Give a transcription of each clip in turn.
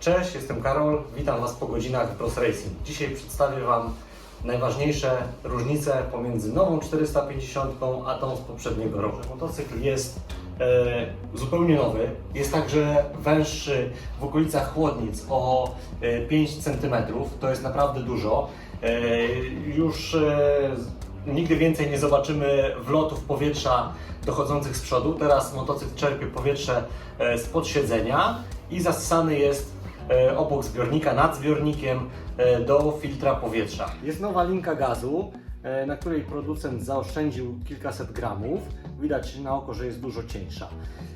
Cześć, jestem Karol, witam Was po godzinach w Cross Racing. Dzisiaj przedstawię Wam najważniejsze różnice pomiędzy nową 450 a tą z poprzedniego roku. Motocykl jest e, zupełnie nowy, jest także węższy w okolicach chłodnic o e, 5 cm, to jest naprawdę dużo. E, już e, nigdy więcej nie zobaczymy wlotów powietrza dochodzących z przodu. Teraz motocykl czerpie powietrze e, spod siedzenia i zasysany jest e, obok zbiornika, nad zbiornikiem e, do filtra powietrza. Jest nowa linka gazu, e, na której producent zaoszczędził kilkaset gramów. Widać na oko, że jest dużo cieńsza.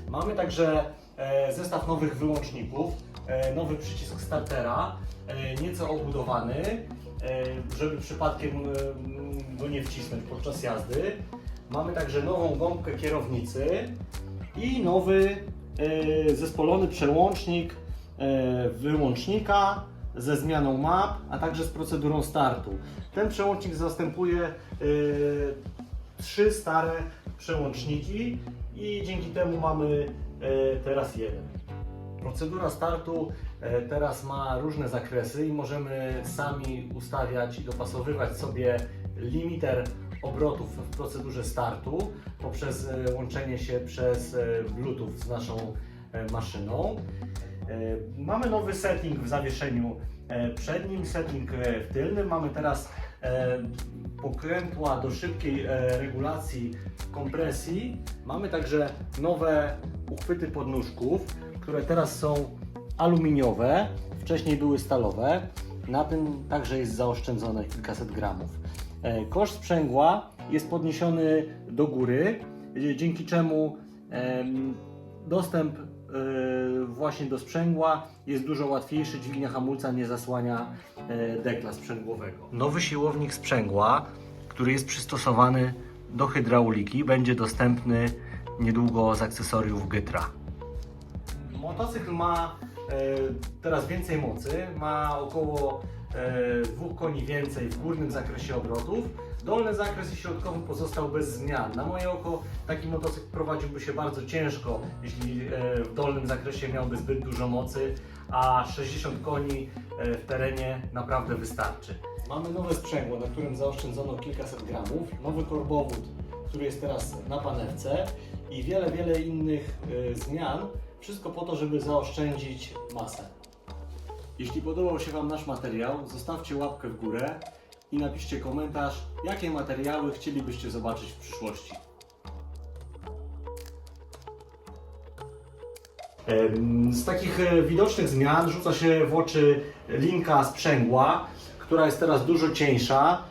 Mamy także e, zestaw nowych wyłączników, e, nowy przycisk startera, e, nieco obudowany, e, żeby przypadkiem e, go nie wcisnąć podczas jazdy. Mamy także nową gąbkę kierownicy i nowy e, zespolony przełącznik e, wyłącznika ze zmianą map, a także z procedurą startu. Ten przełącznik zastępuje e, trzy stare przełączniki i dzięki temu mamy e, teraz jeden. Procedura startu e, teraz ma różne zakresy i możemy sami ustawiać i dopasowywać sobie limiter obrotów w procedurze startu poprzez e, łączenie się przez e, Bluetooth z naszą e, maszyną. E, Mamy nowy setting w zawieszeniu e, przednim, setting e, w tylnym. Mamy teraz pokrętła do szybkiej regulacji kompresji. Mamy także nowe uchwyty podnóżków, które teraz są aluminiowe, wcześniej były stalowe. Na tym także jest zaoszczędzone kilkaset gramów. Koszt sprzęgła jest podniesiony do góry, dzięki czemu em, dostęp właśnie do sprzęgła jest dużo łatwiejszy, dźwignia hamulca nie zasłania e, dekla sprzęgłowego. Nowy siłownik sprzęgła, który jest przystosowany do hydrauliki, będzie dostępny niedługo z akcesoriów Gytra. Motocykl ma e, teraz więcej mocy, ma około e, dwóch koni więcej w górnym zakresie obrotów. Dolny zakres i środkowy pozostał bez zmian. Na moje oko taki motocykl prowadziłby się bardzo ciężko, jeśli e, w dolnym zakresie miałby zbyt dużo mocy, a 60 koni e, w terenie naprawdę wystarczy. Mamy nowe sprzęgło, na którym zaoszczędzono kilkaset gramów, nowy korbowód, który jest teraz na panewce i wiele, wiele innych e, zmian. Wszystko po to, żeby zaoszczędzić masę. Jeśli podobał się Wam nasz materiał, zostawcie łapkę w górę i napiszcie komentarz, jakie materiały chcielibyście zobaczyć w przyszłości. Z takich e, widocznych zmian rzuca się w oczy linka sprzęgła, która jest teraz dużo cieńsza.